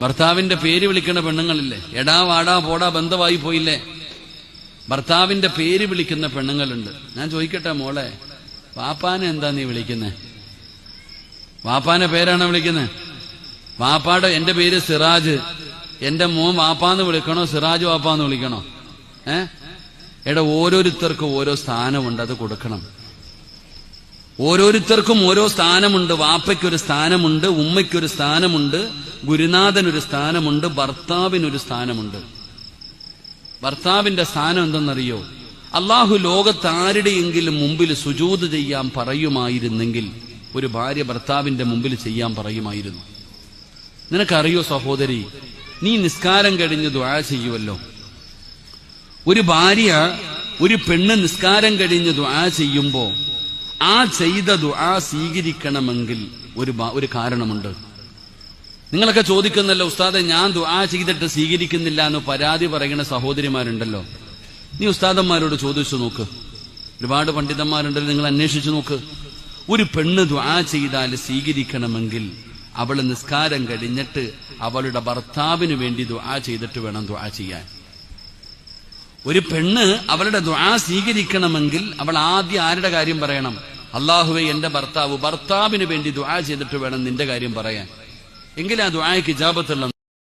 ഭർത്താവിന്റെ പേര് വിളിക്കുന്ന പെണ്ണുങ്ങളില്ലേ? എടാ വാടാ പോടാ ബന്ധമായി പോയില്ലേ? ഭർത്താവിന്റെ പേര് വിളിക്കുന്ന പെണ്ണുങ്ങളുണ്ട്. ഞാൻ ചോദിക്കട്ടെ മോളെ വാപ്പാനെ എന്താ നീ വിളിക്കുന്നേ? വാപ്പാനെ പേരാണോ വിളിക്കുന്നത് വാപ്പാടെ എന്റെ പേര് സിറാജ്. എന്റെ മോൻ വാപ്പാന്ന് വിളിക്കണോ സിറാജ് വാപ്പാന്ന് വിളിക്കണോ? ഏ? എടാ ഓരോരുത്തർക്കും ഓരോ സ്ഥാനമുണ്ട് അത് കൊടുക്കണം. ഓരോരുത്തർക്കും ഓരോ സ്ഥാനമുണ്ട്. വാപ്പയ്ക്കൊരു സ്ഥാനമുണ്ട് ഉമ്മയ്ക്കൊരു സ്ഥാനമുണ്ട് ഗുരുനാഥനൊരു സ്ഥാനമുണ്ട് ഭർത്താവിനൊരു സ്ഥാനമുണ്ട്. ഭർത്താവിന്റെ സ്ഥാനം എന്തെന്നറിയോ? അള്ളാഹു ലോകത്താരുടെയെങ്കിലും മുമ്പിൽ സുജൂത് ചെയ്യാൻ പറയുമായിരുന്നെങ്കിൽ ഒരു ഭാര്യ ഭർത്താവിന്റെ മുമ്പിൽ ചെയ്യാൻ പറയുമായിരുന്നു. നിനക്കറിയോ സഹോദരി നീ നിസ്കാരം കഴിഞ്ഞ് ദ്വാ ചെയ്യുമല്ലോ ഒരു ഭാര്യ ഒരു പെണ്ണ് നിസ്കാരം കഴിഞ്ഞ് ദ്വാ ചെയ്യുമ്പോ ആ ചെയ്ത ദുആ സ്വീകരിക്കണമെങ്കിൽ ഒരു ഒരു കാരണമുണ്ട്. നിങ്ങളൊക്കെ ചോദിക്കുന്നല്ലോ ഉസ്താദെ ഞാൻ ദുആ ചെയ്തിട്ട് സ്വീകരിക്കുന്നില്ല എന്ന് പരാതി പറയുന്ന സഹോദരിമാരുണ്ടല്ലോ. നീ ഉസ്താദന്മാരോട് ചോദിച്ചു നോക്ക്. ഒരുപാട് പണ്ഡിതന്മാരുണ്ടല്ലോ നിങ്ങൾ അന്വേഷിച്ചു നോക്ക്. ഒരു പെണ്ണ് ദുആ ചെയ്താൽ സ്വീകരിക്കണമെങ്കിൽ അവൾ നിസ്കാരം കഴിഞ്ഞിട്ട് അവളുടെ ഭർത്താവിന് വേണ്ടി ദുആ ചെയ്തിട്ട് വേണം ദുആ ചെയ്യാൻ. ഒരു പെണ്ണ് അവളുടെ ദുആ സ്വീകരിക്കണമെങ്കിൽ അവൾ ആദ്യം ആരുടെ കാര്യം പറയണം? അള്ളാഹുവെ എന്റെ ഭർത്താവ് ഭർത്താവിന് വേണ്ടി ദുആ ചെയ്തിട്ട് വേണം നിന്റെ കാര്യം പറയാൻ. എങ്കിലും ദുആയ്ക്ക് ഇജാബത്തുള്ള